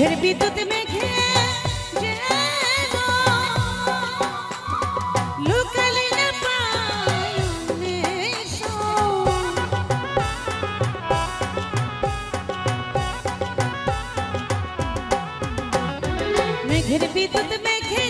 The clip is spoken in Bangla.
মেঘের বিদ্যুৎ মেঘে মেঘের বিদ্যুৎ মেঘে